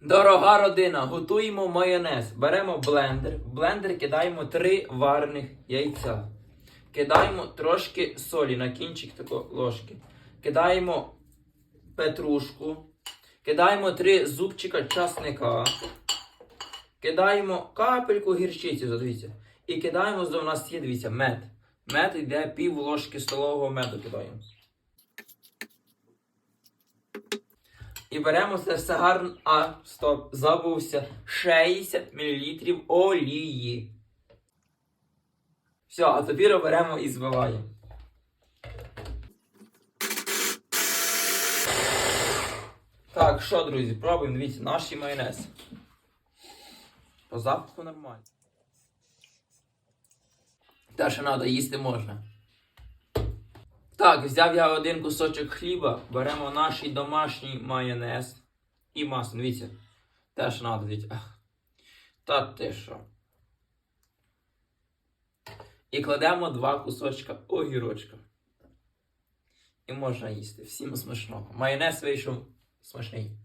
Дорога родина, готуємо майонез. Беремо блендер. В блендер кидаємо 3 варених яйця. Кидаємо трошки солі на кінчик такої ложки. Кидаємо петрушку. Кидаємо 3 зубчика часника. Кидаємо капельку гірчиці, дивіться. І кидаємо, у нас є, дивіться, мед. Мед йде пів ложки столового меду кидаємо. І беремо це все гарно. А, стоп, забувся. 60 мл олії. Все, а тепер беремо і збиваємо. Так, що, друзі, пробуємо, дивіться, наш майонез. По запаху нормально. Те, що треба, їсти можна. Так, взяв я один кусочок хліба, беремо наш домашній майонез і масло. Дивіться, теж треба, дивіться. Та ти що. І кладемо два кусочка огірочка. І можна їсти. Всім смачного. Майонез вийшов смачний.